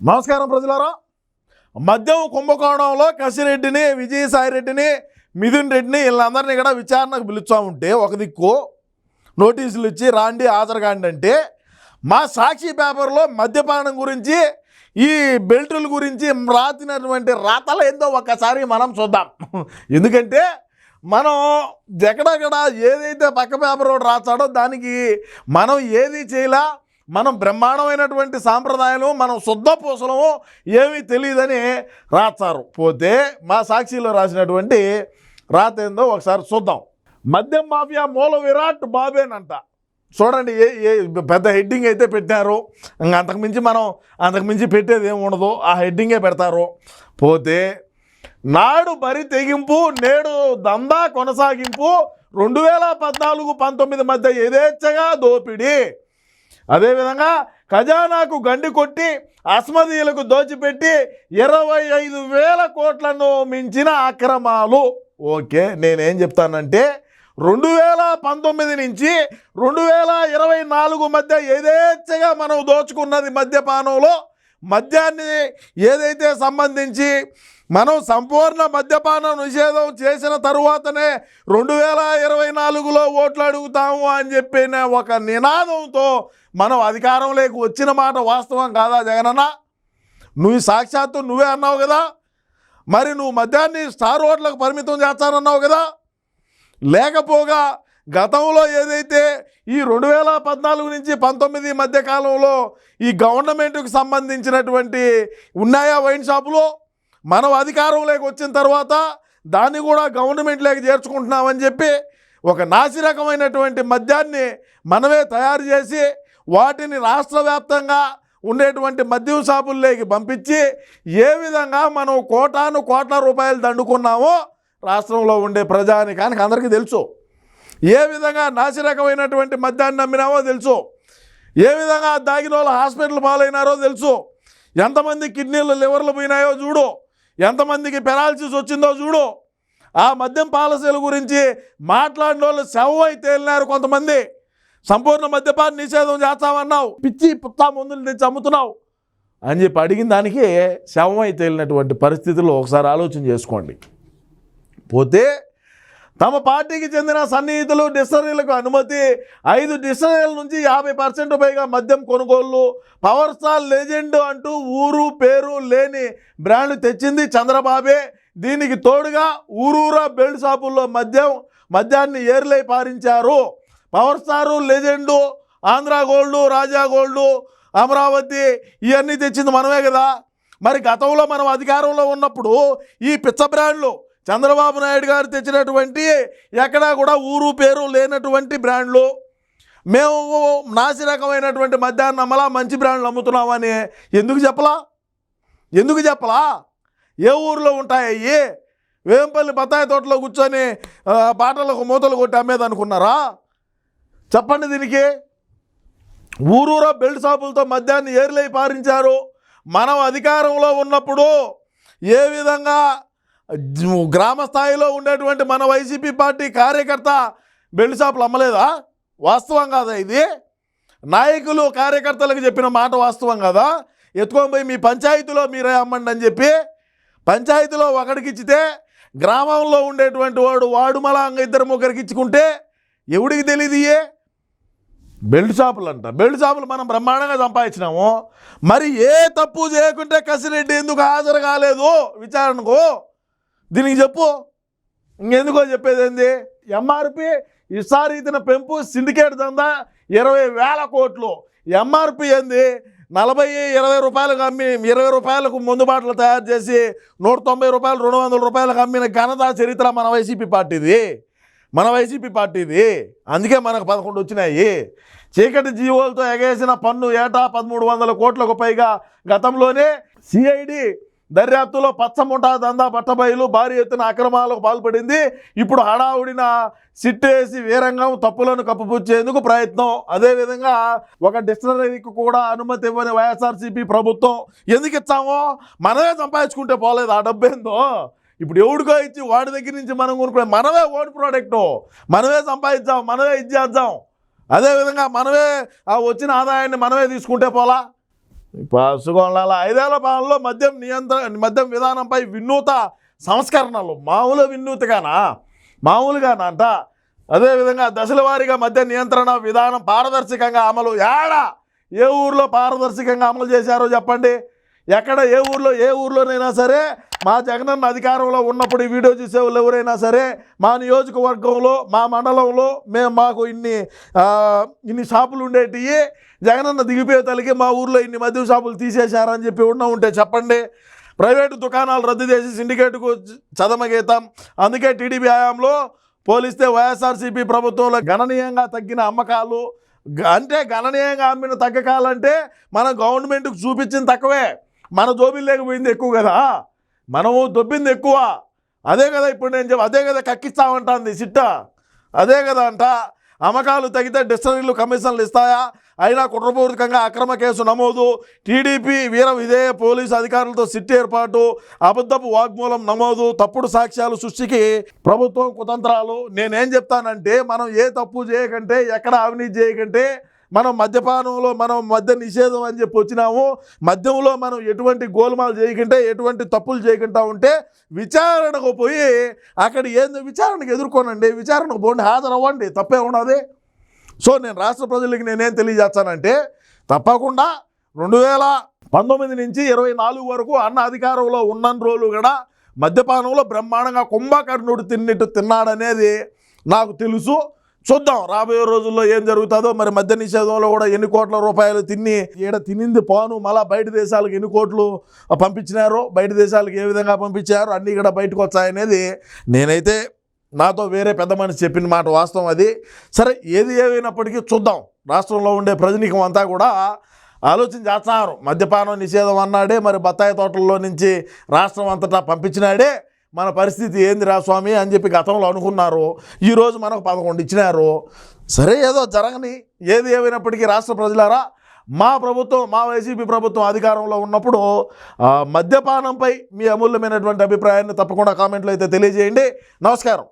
నమస్కారం ప్రజలారా. మద్యం కుంభకోణంలో కసిరెడ్డిని విజయసాయి రెడ్డిని మిథున్ రెడ్డిని వీళ్ళందరినీ కూడా విచారణకు పిలుచా ఉంటే ఒక దిక్కు నోటీసులు ఇచ్చి రాండి హాజరు కాండి అంటే మా సాక్షి పేపర్లో మద్యపానం గురించి ఈ బెల్టుల గురించి రాసినటువంటి రాతలు ఏందో ఒక్కసారి మనం చూద్దాం. ఎందుకంటే మనం ఎక్కడక్కడ ఏదైతే పక్క పేపర్ ఒకటి రాస్తాడో దానికి మనం ఏది చేయలే మనం బ్రహ్మాండమైనటువంటి సాంప్రదాయాలు మనం శుద్ధ పూసలము ఏమీ తెలియదని రాస్తారు. పోతే మా సాక్షిలో రాసినటువంటి రాత ఏందో ఒకసారి చూద్దాం. మద్యం మాఫియా మూల విరాట్ బాబేనంట చూడండి ఏ ఏ పెద్ద హెడ్డింగ్ అయితే పెట్టారు ఇంకా అంతకుమించి మనం అంతకుమించి పెట్టేది ఏమి ఉండదు ఆ హెడ్డింగే పెడతారు. పోతే నాడు బరి తెగింపు నేడు దందా కొనసాగింపు రెండు వేల పద్నాలుగు పంతొమ్మిది మధ్య యథేచ్ఛగా దోపిడీ. అదేవిధంగా ఖజానాకు గండి కొట్టి అస్మదీయులకు దోచిపెట్టి ఇరవై ఐదు వేల కోట్లను మించిన అక్రమాలు. ఓకే నేనేం చెప్తానంటే రెండు వేల పంతొమ్మిది నుంచి రెండు వేల ఇరవై నాలుగు మధ్య ఏదేచ్ఛగా మనం దోచుకున్నది మద్యపానంలో మద్యాన్ని ఏదైతే సంబంధించి మనం సంపూర్ణ మద్యపాన నిషేధం చేసిన తరువాతనే రెండు వేల ఇరవై నాలుగులో ఓట్లు అడుగుతాము అని చెప్పిన ఒక నినాదంతో మనం అధికారంలోకి వచ్చిన మాట వాస్తవం కాదా జగనన్న? నువ్వు సాక్షాత్తు నువ్వే అన్నావు కదా? మరి నువ్వు మద్యాన్ని స్టార్ ఓట్లకు పరిమితం చేస్తానన్నావు కదా? లేకపోగా గతంలో ఏదైతే ఈ రెండు వేల పద్నాలుగు నుంచి పంతొమ్మిది మధ్యకాలంలో ఈ గవర్నమెంట్కి సంబంధించినటువంటి ఉన్నాయా వైన్ షాపులు? మనం అధికారంలోకి వచ్చిన తర్వాత దాన్ని కూడా గవర్నమెంట్లోకి చేర్చుకుంటున్నామని చెప్పి ఒక నాసిరకమైనటువంటి మద్యాన్ని మనమే తయారు చేసి వాటిని రాష్ట్ర వ్యాప్తంగా ఉండేటువంటి మద్యం షాపుల్లోకి పంపించి ఏ విధంగా మనం కోటాను కోట్ల రూపాయలు దండుకున్నామో రాష్ట్రంలో ఉండే ప్రజానికానికి అందరికీ తెలుసు. ఏ విధంగా నాసిరకమైనటువంటి మద్యాన్ని నమ్మినామో తెలుసు. ఏ విధంగా దాగిన వాళ్ళు హాస్పిటల్ పాలైనారో తెలుసు. ఎంతమంది కిడ్నీలు లివర్లు పోయినాయో చూడు. ఎంతమందికి పెరాలసిస్ వచ్చిందో చూడు. ఆ మద్యం పాలసీల గురించి మాట్లాడిన వాళ్ళు శవం అయితే వెళ్ళినారు కొంతమంది. సంపూర్ణ మద్యపాన నిషేధం చేస్తామన్నావు పిచ్చి పుత్తా మందులు తెచ్చి అమ్ముతున్నావు. అని చెప్పి అడిగిన దానికి శవమై తేలినటువంటి పరిస్థితుల్లో ఒకసారి ఆలోచన చేసుకోండి. పోతే తమ పార్టీకి చెందిన సన్నిహితులు డిస్టరీలకు అనుమతి ఐదు డిస్టరీల నుంచి యాభై పర్సెంట్ పైగా మద్యం కొనుగోళ్ళు పవర్ స్టార్ లెజెండ్ అంటూ ఊరు పేరు లేని బ్రాండ్ తెచ్చింది చంద్రబాబే. దీనికి తోడుగా ఊరూరా బెల్ట్ షాపుల్లో మద్యం మద్యాన్ని ఏర్లై పారించారు. Power star legend Andhra gold Raja gold Amaravati ఇవన్నీ తెచ్చింది మనమే కదా. మరి గతంలో మనం అధికారంలో ఉన్నప్పుడు ఈ పిచ్చ బ్రాండ్లు చంద్రబాబు నాయుడు గారు తెచ్చినటువంటి ఎక్కడా కూడా ఊరు పేరు లేనటువంటి బ్రాండ్లు మేము నాసి రకమైనటువంటి మధ్యాహ్నం అమ్మలా మంచి బ్రాండ్లు అమ్ముతున్నామని ఎందుకు చెప్పలా? ఎందుకు చెప్పలా? ఏ ఊర్లో ఉంటాయి వేంపల్లి బత్తాయి తోటలో కూర్చొని బాటలకు మూతలు కొట్టి అమ్మేది అనుకున్నారా చెప్పండి దీనికి. ఊరూరా బెల్ట్ షాపులతో మద్యాన్ని ఏర్లై పారించారు. మనం అధికారంలో ఉన్నప్పుడు ఏ విధంగా గ్రామ స్థాయిలో ఉండేటువంటి మన వైసీపీ పార్టీ కార్యకర్త బెల్ట్ షాపులు అమ్మలేదా? వాస్తవం కాదా ఇది? నాయకులు కార్యకర్తలకు చెప్పిన మాట వాస్తవం కదా? ఎత్తుకొని పోయి మీ పంచాయతీలో మీరే అమ్మండి అని చెప్పి పంచాయతీలో ఒకడికి ఇచ్చితే గ్రామంలో ఉండేటువంటి వాడు వాడు అంగ ఇద్దరు ముగ్గురికి ఇచ్చుకుంటే ఎవడికి తెలియదు ఏ బెల్ట్ షాపులు అంట బెల్ట్ షాపులు మనం బ్రహ్మాండంగా సంపాదించినాము. మరి ఏ తప్పు చేయకుంటే కసిరెడ్డి ఎందుకు హాజరు కాలేదు? విచారణకు దీనికి చెప్పు. ఇంకెందుకో చెప్పేది ఏంది? ఎంఆర్పి ఇసారీతిన పెంపు సిండికేట్ దందా ఇరవై వేల కోట్లు. ఎంఆర్పి ఏంది? నలభై ఇరవై రూపాయలకు అమ్మి ఇరవై రూపాయలకు ముందు బాటలు తయారు చేసి నూట తొంభై రూపాయలు రెండు వందల రూపాయలకు అమ్మిన ఘనత చరిత్ర మన వైసీపీ పార్టీది. మన వైసీపీ పార్టీది అందుకే మనకు పదకొండు వచ్చినాయి. చీకటి జీవోలతో ఎగేసిన పన్ను ఏటా పదమూడు వందల కోట్లకు పైగా గతంలోనే సిఐడి దర్యాప్తులో పచ్చముఠా దందా బట్టబయలు భారీ ఎత్తున అక్రమాలకు పాల్పడింది. ఇప్పుడు హడావుడిన సిట్టేసి వీరంగం తప్పులను కప్పుపుచ్చేందుకు ప్రయత్నం. అదేవిధంగా ఒక డిక్షనరీకి కూడా అనుమతి ఇవ్వని వైఎస్ఆర్సీపీ ప్రభుత్వం ఎందుకు ఇచ్చామో? మనమే సంపాదించుకుంటే పోలేదు ఆ డబ్బేందో? ఇప్పుడు ఎవడికో ఇచ్చి వాడి దగ్గర నుంచి మనం కొనుక్కునే మనమే ఓడి ప్రోడక్టు మనమే సంపాదించాం మనమే ఇది చేద్దాం. అదేవిధంగా మనమే ఆ వచ్చిన ఆదాయాన్ని మనమే తీసుకుంటే పోలా? పసుగొండాల ఐదేళ్ళ పాలనలో మద్యం నియంత్రణ మద్యం విధానంపై వినూత సంస్కరణలు. మామూలు వినూతగానా మామూలుగానా అంట. అదేవిధంగా దశల వారీగా మద్య నియంత్రణ విధానం పారదర్శకంగా అమలు ఏడా ఏ ఊర్లో పారదర్శకంగా అమలు చేశారో చెప్పండి. ఎక్కడ ఏ ఊర్లో ఏ ఊర్లోనైనా సరే మా జగనన్న అధికారంలో ఉన్నప్పుడు ఈ వీడియో చూసే వాళ్ళు ఎవరైనా సరే మా నియోజకవర్గంలో మా మండలంలో మేము మాకు ఇన్ని ఇన్ని షాపులు ఉండేటివి జగనన్న దిగిపోయే తలకి మా ఊర్లో ఇన్ని మద్యం షాపులు తీసేశారని చెప్పి ఉన్న ఉంటే చెప్పండి. ప్రైవేటు దుకాణాలు రద్దు చేసి సిండికేట్కు చదమగీతాం. అందుకే టీడీపీ హయాంలో పోలిస్తే వైఎస్ఆర్సీపీ ప్రభుత్వంలో గణనీయంగా తగ్గిన అమ్మకాలు అంటే గణనీయంగా అమ్మిన తగ్గకాలంటే మన గవర్నమెంట్కి చూపించింది తక్కువే. మన జోబిల్ లేకపోయింది ఎక్కువ కదా. మనము దొబ్బింది ఎక్కువ. అదే కదా ఇప్పుడు నేను చెప్పి అదే కదా కక్కిస్తామంటుంది సిట్ట. అదే కదా అంట. అమ్మకాలు తగ్గితే డిస్టరీలు కమిషన్లు ఇస్తాయా? అయినా కుట్రపూర్వకంగా అక్రమ కేసు నమోదు. టీడీపీ వీర విధేయ పోలీసు అధికారులతో సిట్ ఏర్పాటు. అబద్ధపు వాగ్మూలం నమోదు. తప్పుడు సాక్ష్యాలు సృష్టికి ప్రభుత్వం కుతంత్రాలు. నేనేం చెప్తానంటే మనం ఏ తప్పు చేయకంటే ఎక్కడ అవినీతి చేయకంటే మనం మద్యపానంలో మనం మద్య నిషేధం అని చెప్పి వచ్చినాము మద్యంలో మనం ఎటువంటి గోల్మాలు చేయకుంటే ఎటువంటి తప్పులు చేయకుండా ఉంటే విచారణకు పోయి అక్కడ ఏంది విచారణకు ఎదుర్కోనండి విచారణకు పోండి హాజరవ్వండి తప్పే ఉన్నది. సో నేను రాష్ట్ర ప్రజలకి నేనేం తెలియజేస్తానంటే తప్పకుండా రెండు వేల పంతొమ్మిది నుంచి ఇరవై నాలుగు వరకు అన్న అధికారంలో ఉన్న రోజులు కూడా మద్యపానంలో బ్రహ్మాండంగా కుంభకర్ణుడు తిన్నట్టు తిన్నాడనేది నాకు తెలుసు. చూద్దాం రాబోయే రోజుల్లో ఏం జరుగుతుందో. మరి మద్య నిషేధంలో కూడా ఎన్ని కోట్ల రూపాయలు తిని ఈడ తినింది పోను మళ్ళా బయట దేశాలకు ఎన్ని కోట్లు పంపించినారో బయట దేశాలకు ఏ విధంగా పంపించారో అన్నీ కూడా బయటకు వచ్చాయనేది నేనైతే నాతో వేరే పెద్ద మనిషి చెప్పిన మాట వాస్తవం అది. సరే ఏది ఏమైనప్పటికీ చూద్దాం. రాష్ట్రంలో ఉండే ప్రజనికం అంతా కూడా ఆలోచన చేస్తున్నారు. మద్యపానం నిషేధం అన్నాడే మరి బత్తాయి తోటల్లో నుంచి రాష్ట్రం అంతటా పంపించినాడే. మన పరిస్థితి ఏంది రా స్వామి అని చెప్పి గతంలో అనుకున్నారు. ఈరోజు మనకు పదకొండు ఇచ్చినారు. సరే ఏదో జరగని ఏది ఏమైనప్పటికీ రాష్ట్ర ప్రజలారా మా ప్రభుత్వం మా వైసీపీ ప్రభుత్వం అధికారంలో ఉన్నప్పుడు మద్యపానంపై మీ అమూల్యమైనటువంటి అభిప్రాయాన్ని తప్పకుండా కామెంట్లో అయితే తెలియజేయండి. నమస్కారం.